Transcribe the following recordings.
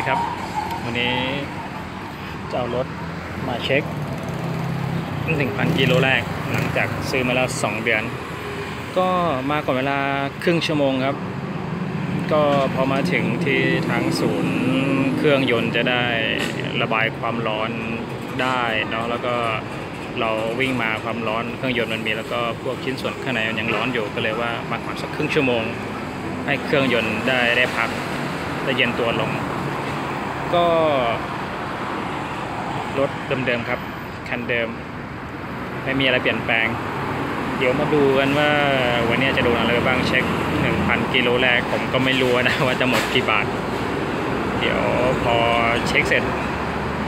ดีครับ วันนี้จะเอารถมาเช็ค 1,000 กิโลแรก หลังจากซื้อมาแล้ว 2 เดือน ก็มาก่อนเวลาครึ่งชั่วโมงครับ ก็พอมาถึงที่ทางศูนย์เครื่องยนต์จะได้ระบายความร้อนได้เนาะแล้วก็เราวิ่งมาความร้อนเครื่องยนต์มันมีแล้วก็พวกชิ้นส่วนข้างในมันยังร้อนอยู่ก็เลยว่ามาก่อนสักครึ่งชั่วโมง ให้เครื่องยนต์ได้ได้พักได้เย็นตัวลง ก็รถเดิมๆครับ คันเดิม ไม่มีอะไรเปลี่ยนแปลง เดี๋ยวมาดูกันว่าวันนี้จะโดนอะไรบ้างเช็ค 1,000 กิโลแรกผมก็ไม่รู้นะว่าจะหมดกี่บาท เดี๋ยวพอเช็คเสร็จ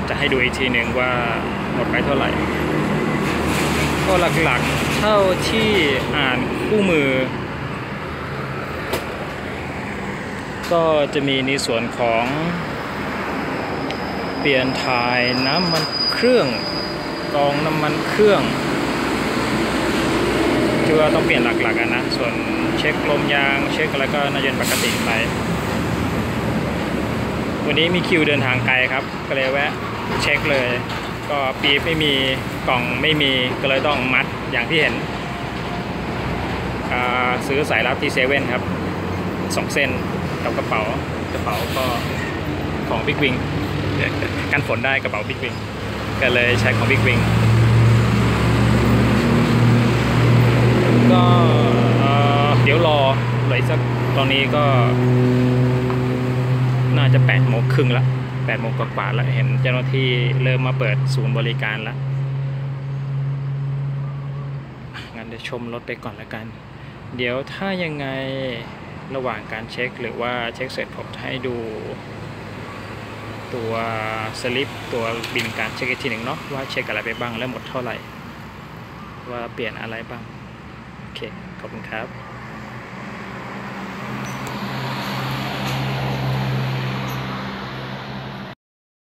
จะให้ดูอีกทีหนึ่งว่าหมดไปเท่าไหร่ ก็หลักๆเท่าที่อ่านคู่มือ ก็จะมีในส่วนของ เปลี่ยนถ่ายน้ำมันเครื่องกองน้ำมันเครื่องที่ว่าต้องเปลี่ยนหลักๆกันนะ ส่วนเช็คลมยาง เช็คอะไรก็น่าจะเป็นปกติไป วันนี้มีคิวเดินทางไกลครับ ก็เลยแวะเช็คเลย ก็ปีบไม่มีกล่องไม่มีก็เลยต้องมัดอย่างที่เห็น ซื้อสายรัดที่เซเว่นครับสองเส้นกับกระเป๋ากระเป๋าก็ของบิ๊กวิง กันฝนได้กระเป๋าบิ๊กวิงก็เลยใช้ของบิ๊กวิงก็เดี๋ยวรอเหลยสักตอนนี้ก็ น่าจะ8ปดโมงครึ่งละแปดโมงกว่าๆแล้วเห็นเจ้าหน้าที่เริ่มมาเปิดศูนย์บริการแล้วงั้นเดี๋ยวชมรถไปก่อนแล้วกัน เดี๋ยวถ้ายังไงระหว่างการเช็คหรือว่าเช็คเสร็จผมให้ดู ตัวสลิปตัวบินการเช็คอีกทีหนึ่งเนาะว่าเช็คอะไรไปบ้างและหมดเท่าไหร่ ว่าเปลี่ยนอะไรบ้าง โอเค ขอบคุณครับ